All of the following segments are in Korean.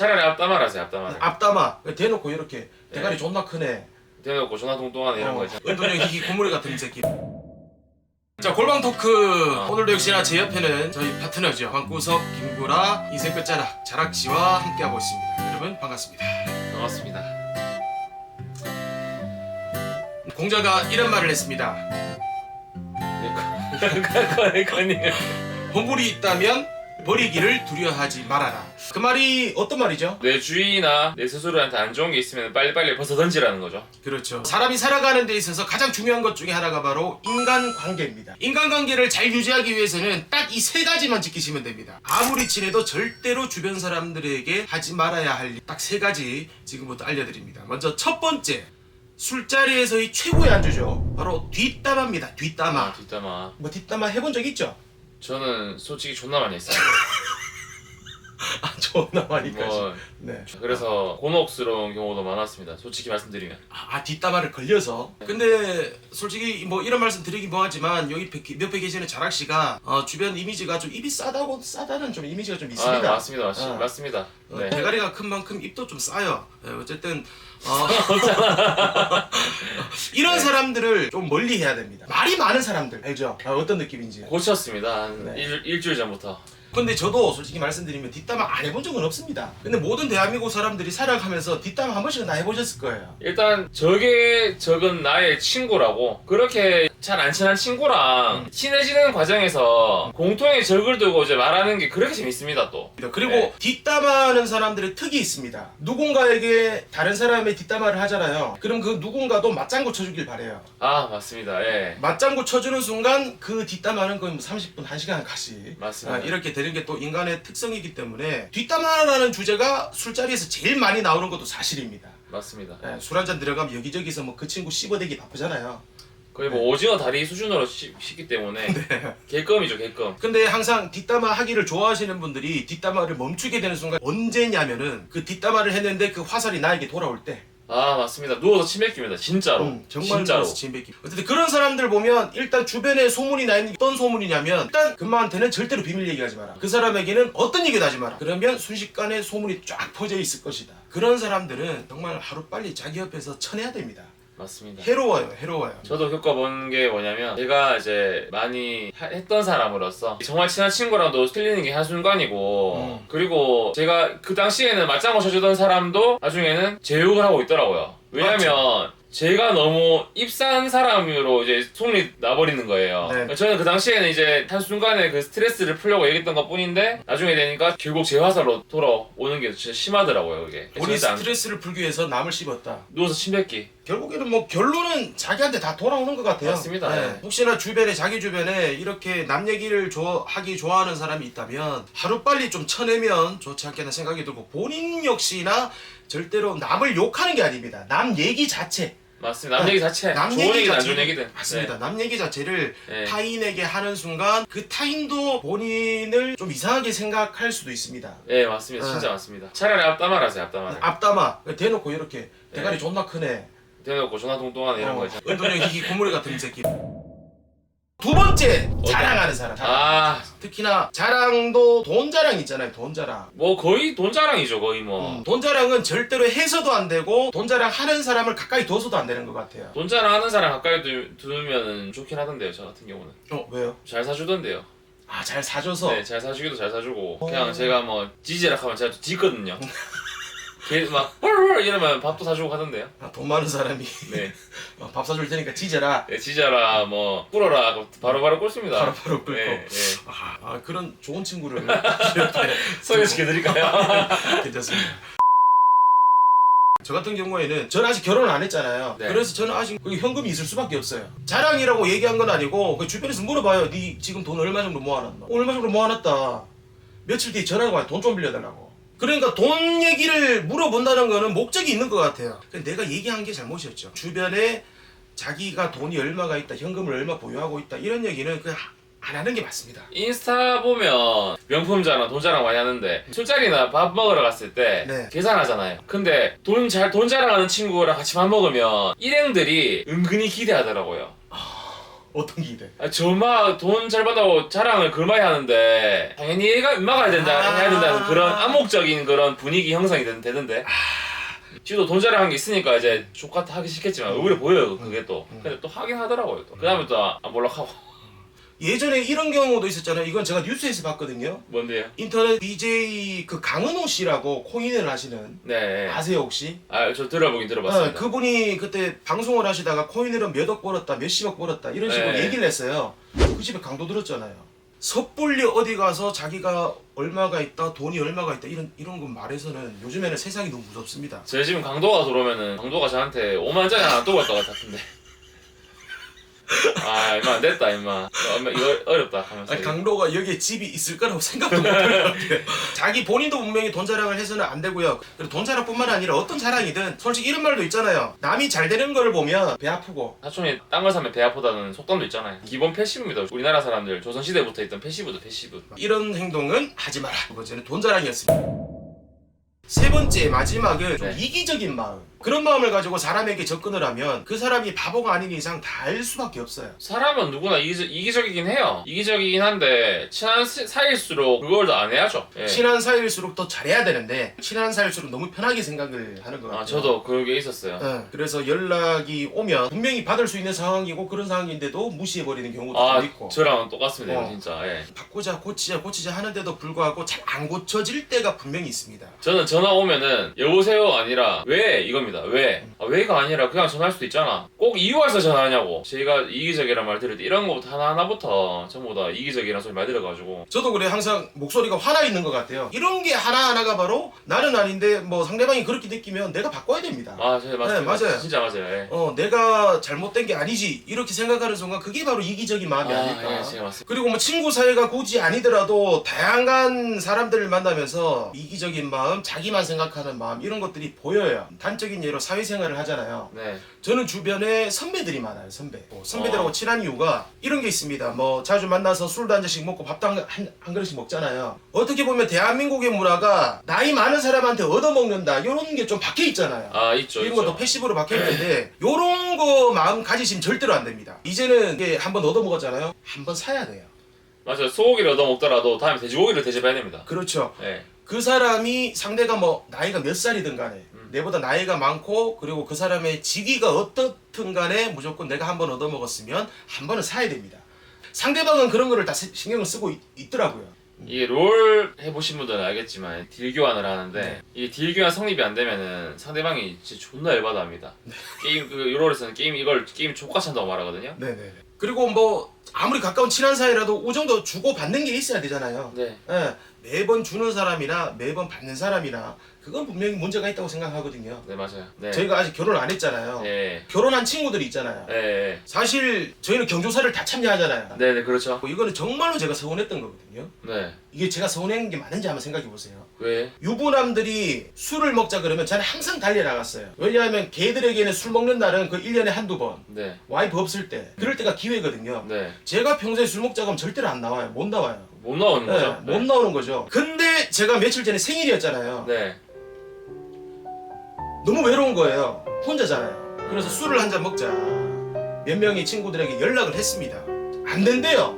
차라리 앞담화를 하세요 앞담화를 앞담아 대놓고 이렇게 대가리 네. 존나 크네. 대놓고 전화 동동하네 이런 거 있잖아 은둔형 희귀 고무리 같은 이 새끼. 자 골방 토크 어. 오늘도 역시나 제 옆에는 저희 파트너죠 황구석 김구라 인생 끝자락 자락 씨와 함께하고 있습니다. 여러분 반갑습니다. 반갑습니다 공자가 이런 말을 했습니다. 거니거니 보물이 있다면 버리기를 두려워하지 말아라. 그 말이 어떤 말이죠? 내 주위나 내 스스로한테 안 좋은 게 있으면 빨리빨리 벗어 던지라는 거죠 그렇죠. 사람이 살아가는 데 있어서 가장 중요한 것 중에 하나가 바로 인간관계입니다. 인간관계를 잘 유지하기 위해서는 딱 이 세 가지만 지키시면 됩니다. 아무리 친해도 절대로 주변 사람들에게 하지 말아야 할 딱 세 가지 지금부터 알려드립니다. 먼저 첫 번째 술자리에서의 최고의 안주죠. 바로 뒷담화입니다. 아 뒷담화. 뒷담화 뭐 뒷담화 해본 적 있죠? 저는 솔직히 존나 많이 했어요 아 존나 많이까지. 뭐 네. 그래서 곤혹스러운 경우도 많았습니다 솔직히 말씀드리면 아 뒷담화를 걸려서 근데 솔직히 뭐 이런 말씀 드리기 뭐하지만 여기 백- 옆에 계시는 자락 씨가 어, 주변 이미지가 좀 입이 싸다고 싸다는 좀 이미지가 좀아 있습니다. 맞습니다 맞, 어. 맞습니다 어, 네 대가리가 큰 만큼 입도 좀 싸요. 예, 어쨌든 어, 이런 네. 사람들을 좀 멀리 해야 됩니다. 말이 많은 사람들 알죠? 아, 어떤 느낌인지. 고쳤습니다 한 네. 일, 일주일 전부터 근데 저도 솔직히 말씀드리면 뒷담화 안 해본 적은 없습니다. 근데 모든 대한민국 사람들이 살아가면서 뒷담화 한 번씩은 다 해보셨을 거예요. 일단 저게 적은 나의 친구라고 그렇게 잘 안 친한 친구랑 친해지는 과정에서 공통의 적을 두고 이제 말하는 게 그렇게 재밌습니다 또 그리고 네. 뒷담화하는 사람들의 특이 있습니다. 누군가에게 다른 사람의 뒷담화를 하잖아요. 그럼 그 누군가도 맞장구 쳐주길 바래요. 아 맞습니다 예 맞장구 쳐주는 순간 그 뒷담화는 거의 뭐 30분, 1시간까지 맞습니다. 아, 이렇게 되는 게 또 인간의 특성이기 때문에 뒷담화라는 주제가 술자리에서 제일 많이 나오는 것도 사실입니다. 맞습니다 예, 술 한 잔 들어가면 여기저기서 뭐 그 친구 씹어대기 바쁘잖아요. 거의 뭐 오징어 다리 수준으로 시, 시기 때문에 개껌이죠 개껌 근데 항상 뒷담화 하기를 좋아하시는 분들이 뒷담화를 멈추게 되는 순간 언제냐면은 그 뒷담화를 했는데 그 화살이 나에게 돌아올 때 아 맞습니다 누워서 침 뱉깁니다 진짜로 음, 정말 진짜로 좋아서 진백기. 어쨌든 그런 사람들 보면 일단 주변에 소문이 나 있는 게 어떤 소문이냐면 일단 금마한테는 절대로 비밀 얘기하지 마라. 그 사람에게는 어떤 얘기도 하지 마라. 그러면 순식간에 소문이 쫙 퍼져 있을 것이다. 그런 사람들은 정말 하루 빨리 자기 옆에서 쳐내야 됩니다. 맞습니다 해로워요, 해로워요. 저도 겪어본 게 뭐냐면 제가 이제 많이 하- 했던 사람으로서 정말 친한 친구랑도 틀리는 게 한순간이고 음. 그리고 제가 그 당시에는 맞장구 쳐주던 사람도 나중에는 제욕을 하고 있더라고요 왜냐면 제가 너무 입사한 사람으로 이제 소문이 나버리는 거예요 네. 저는 그 당시에는 이제 한순간에 그 스트레스를 풀려고 얘기했던 것 뿐인데 나중에 되니까 결국 제 화살로 돌아오는 게 진짜 심하더라고요 그게 안- 스트레스를 풀기 위해서 남을 씹었다. 누워서 침 뱉기 결국에는 뭐 결론은 자기한테 다 돌아오는 것 같아요. 맞습니다. 네. 혹시나 주변에 자기 주변에 이렇게 남 얘기를 좋아, 하기 좋아하는 사람이 있다면 하루 빨리 좀 쳐내면 좋지 않겠나 생각이 들고 본인 역시나 절대로 남을 욕하는 게 아닙니다. 남 얘기 자체. 맞습니다 남 얘기 자체 남 좋은 얘기 자체를- 좋은 얘기든 맞습니다. 남 얘기 자체를 네. 타인에게 하는 순간 그 타인도 본인을 좀 이상하게 생각할 수도 있습니다. 네 맞습니다 네. 진짜 맞습니다 차라리 앞담화를 하세요 앞담화를 앞담아 대놓고 이렇게 대가리 네. 존나 크네. 대놓고 전화 동동하는 이런 거 있잖아 은둔형 희귀 고무리 같은 이 새끼. 두 번째 자랑하는 사람. 아, 특히나 자랑도 돈 자랑 있잖아요. 돈 자랑. 뭐 거의 돈 자랑이죠 거의 뭐 음, 돈 자랑은 절대로 해서도 안 되고 돈 자랑 하는 사람을 가까이 둬서도 안 되는 것 같아요. 돈 자랑 하는 사람 가까이 두, 두면 좋긴 하던데요 저 같은 경우는 어 왜요? 잘 사주던데요 아 잘 사줘서. 네 잘 사주기도 잘 사주고 어. 그냥 제가 뭐 지지락 하면 제가 또 지거든요 걔막 이러면 밥도 사주고 하던데요 아, 돈 많은 사람이 네, 어, 밥 사줄 테니까 찢어라. 네 지자라 뭐 꿇어라 바로바로 꿇습니다 바로바로 꿇고. 네, 네. 아, 아, 그런 좋은 친구를 이렇게 소개시켜드릴까요? 괜찮습니다. 저 같은 경우에는 저는 아직 결혼을 안 했잖아요. 네. 그래서 저는 아직 그 현금이 있을 수밖에 없어요. 자랑이라고 얘기한 건 아니고 그 주변에서 물어봐요. 네 지금 돈 얼마 정도 모아놨나? 어, 얼마 정도 모아놨다. 며칠 뒤에 전화가 와요. 돈 좀 빌려달라고. 그러니까 돈 얘기를 물어본다는 거는 목적이 있는 것 같아요. 근데 내가 얘기한 게 잘못이었죠. 주변에 자기가 돈이 얼마가 있다, 현금을 얼마 보유하고 있다 이런 얘기는 그냥 안 하는 게 맞습니다. 인스타 보면 명품 자랑, 돈 자랑 많이 하는데 술자리나 밥 먹으러 갔을 때 네. 계산하잖아요. 근데 돈 잘 돈 자랑하는 친구랑 같이 밥 먹으면 일행들이 은근히 기대하더라고요. 어떤 게 이래? 아, 저마 돈 잘 받다고 자랑을 그만이 하는데 당연히 얘가 막아야 된다 아. 해야 된다는 그런 암묵적인 그런 분위기 형성이 되, 되던데. 지도 돈 자랑한 게 있으니까 이제 족같아 하기 싫겠지만 얼굴에 보여요 그게 또. 근데 또 하긴 하더라고요 또. 그 다음에 또 안 몰락하고 예전에 이런 경우도 있었잖아요. 이건 제가 뉴스에서 봤거든요. 뭔데요? 인터넷 BJ 그 강은호 씨라고 코인을 하시는 네. 아세요 혹시? 아 저 들어보긴 어, 들어봤습니다 그분이 그때 방송을 하시다가 코인으로 몇억 벌었다 몇십억 벌었다 이런 식으로 네. 얘기를 했어요. 그 집에 강도 들었잖아요. 섣불리 어디 가서 자기가 얼마가 있다 돈이 얼마가 있다 이런 이런 거 말해서는 요즘에는 세상이 너무 무섭습니다. 제 집은 강도가 들어오면은 강도가 저한테 5만짜리 하나 또 갈것 같은데 아 임마 안 됐다 임마 임마 이거 어렵다 하면서 아니, 강도가 여기에 집이 있을 거라고 생각도 같아요. 자기 본인도 분명히 돈 자랑을 해서는 안 되고요. 그리고 돈 자랑뿐만 아니라 어떤 자랑이든 솔직히 이런 말도 있잖아요. 남이 잘 되는 걸 보면 배 아프고 사촌이 딴 걸 사면 배 아프다는 속담도 있잖아요 기본 패시브입니다 우리나라 사람들 조선시대부터 있던 패시브도 패시브 이런 행동은 하지 마라. 두 번째는 돈 자랑이었습니다. 세 번째 마지막은 좀 네. 이기적인 마음. 그런 마음을 가지고 사람에게 접근을 하면 그 사람이 바보가 아닌 이상 다 알 수밖에 없어요. 사람은 누구나 이기적, 이기적이긴 해요 이기적이긴 한데 친한 시- 사이일수록 그걸 더 안 해야죠 예. 친한 사이일수록 더 잘해야 되는데 친한 사이일수록 너무 편하게 생각을 하는 것 같아요. 아 저도 그게 있었어요 어, 그래서 연락이 오면 분명히 받을 수 있는 상황이고 그런 상황인데도 무시해버리는 경우도 아좀 있고 저랑 똑같습니다 이거 어. 진짜 예. 바꾸자 고치자 고치자 하는데도 불구하고 잘 안 고쳐질 때가 분명히 있습니다. 저는 전화 오면은 여보세요 아니라 왜 이겁니다 왜 아, 왜가 아니라 그냥 전화할 수도 있잖아 꼭 이유와서 전화하냐고 제가 이기적이란 말 들을 때 이런 거부터 하나하나부터 전부 다 이기적이란 소리 많이 들어가지고 저도 그래 항상 목소리가 화나 있는 것 같아요. 이런 게 하나하나가 바로 나는 아닌데 뭐 상대방이 그렇게 느끼면 내가 바꿔야 됩니다. 아 네, 맞습니다 맞아요. 진짜 맞아요 예. 어 내가 잘못된 게 아니지 이렇게 생각하는 순간 그게 바로 이기적인 마음이 아, 닐까 예, 제가 맞습니다 그리고 뭐 친구 사이가 굳이 아니더라도 다양한 사람들을 만나면서 이기적인 마음, 자기만 생각하는 마음 이런 것들이 보여요. 단적인 예로 사회생활을 하잖아요. 네 저는 주변에 선배들이 많아요. 선배. 뭐 선배들하고 어. 친한 이유가 이런 게 있습니다. 뭐 자주 만나서 술도 한 잔씩 먹고 밥도 한, 한, 한 그릇씩 먹잖아요. 어떻게 보면 대한민국의 문화가 나이 많은 사람한테 얻어먹는다 이런 게 좀 박혀 있잖아요. 아 있죠 이런 것도 패시브로 박혀 있는데 요런 거 마음 가지시면 절대로 안 됩니다. 이제는 이게 한번 얻어먹었잖아요. 한번 사야 돼요. 맞아요 소고기를 얻어먹더라도 다음에 돼지고기를 대접해야 됩니다 그렇죠. 예. 그 사람이 상대가 뭐 나이가 몇 살이든 간에 음. 내보다 나이가 많고 그리고 그 사람의 직위가 어떻든 간에 무조건 내가 한 번 얻어먹었으면 한 번은 사야 됩니다. 상대방은 그런 거를 다 시- 신경을 쓰고 있, 더라고요 이게 롤 해보신 분들은 알겠지만 딜 교환을 하는데 네. 이딜 교환 성립이 안 되면은 상대방이 진짜 존나 열받아 합니다 네. 게임 그 롤에서는 게임 이걸 게임 족같이 한다고 말하거든요 네네. 그리고 뭐 아무리 가까운 친한 사이라도 우정도 주고 받는 게 있어야 되잖아요. 네 예, 매번 주는 사람이나 매번 받는 사람이나 그건 분명히 문제가 있다고 생각하거든요. 네 맞아요 네 저희가 아직 결혼을 안 했잖아요. 네. 결혼한 친구들이 있잖아요. 네. 사실 저희는 경조사를 다 참여하잖아요. 네, 네, 그렇죠. 뭐 이거는 정말로 제가 서운했던 거거든요. 네. 이게 제가 서운한 게 맞는지 한번 생각해 보세요. 왜? 유부남들이 술을 먹자 그러면 저는 항상 달려 나갔어요. 왜냐하면 걔들에게는 술 먹는 날은 그 1년에 한두 번. 네. 와이프 없을 때. 그럴 때가 기회거든요. 네. 제가 평소에 술 먹자 그러면 절대로 안 나와요. 못 나와요. 못 나오는 네, 거죠? 못 나오는 거죠. 근데 제가 며칠 전에 생일이었잖아요. 네. 너무 외로운 거예요. 혼자잖아요. 그래서 술을 한 잔 먹자. 몇 명의 친구들에게 연락을 했습니다. 안 된대요.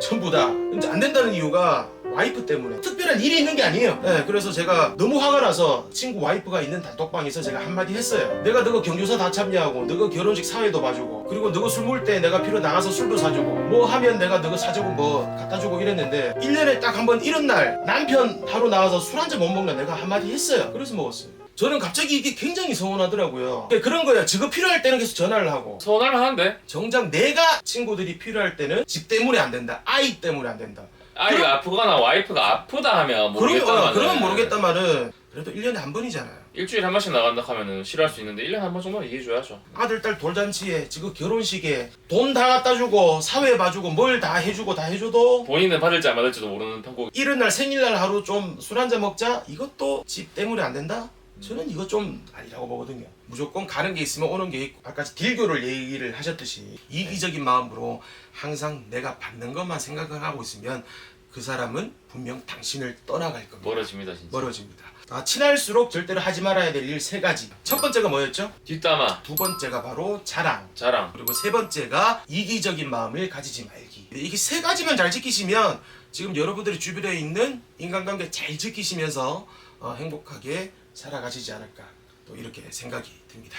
전부 다. 근데 안 된다는 이유가 와이프 때문에 특별한 일이 있는 게 아니에요. 네, 그래서 제가 너무 화가 나서 친구 와이프가 있는 단톡방에서 제가 한마디 했어요. 내가 너가 경조사 다 참여하고 너가 결혼식 사회도 봐주고 그리고 너가 술 먹을 때 내가 필요 나가서 술도 사주고 뭐 하면 내가 너가 사주고 뭐 갖다 주고 이랬는데 1년에 딱 한 번 이런 날 남편 하루 나와서 술 한 잔 못 먹는 내가 한마디 했어요. 그래서 먹었어요. 저는 갑자기 이게 굉장히 서운하더라고요. 그런 거예요. 지금 필요할 때는 계속 전화를 하고 서운할 만한데? 정작 내가 친구들이 필요할 때는 집 때문에 안 된다. 아이 때문에 안 된다. 아이 가 아프거나 와이프가 아프다 하면 그러면, 모르겠다만 어, 그러면 모르겠다마는 그래도 1년에 한 번이잖아요. 일주일에 한 번씩 나간다 하면은 싫어할 수 있는데 1년에 한 번 정도는 이해해줘야죠. 아들 딸 돌잔치에 지금 결혼식에 돈 다 갖다 주고 사회 봐주고 뭘 다 해주고 다 해줘도 본인은 받을지 안 받을지도 모르는 편곡. 이런 날 생일날 하루 좀 술 한잔 먹자 이것도 집 때문에 안 된다? 저는 이거 좀 아니라고 보거든요. 무조건 가는 게 있으면 오는 게 있고 아까 딜교를 얘기를 하셨듯이 이기적인 마음으로 항상 내가 받는 것만 생각을 하고 있으면 그 사람은 분명 당신을 떠나갈 겁니다. 멀어집니다 진짜. 멀어집니다. 아, 친할수록 절대로 하지 말아야 될 일 세 가지. 첫 번째가 뭐였죠? 뒷담화, 두 번째가 바로 자랑. 자랑. 그리고 세 번째가 이기적인 마음을 가지지 말기. 이게 세 가지만 잘 지키시면 지금 여러분들의 주변에 있는 인간관계 잘 지키시면서 어, 행복하게 살아가시지 않을까 또 이렇게 생각이 듭니다.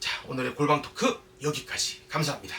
자 오늘의 골방 토크 여기까지 감사합니다.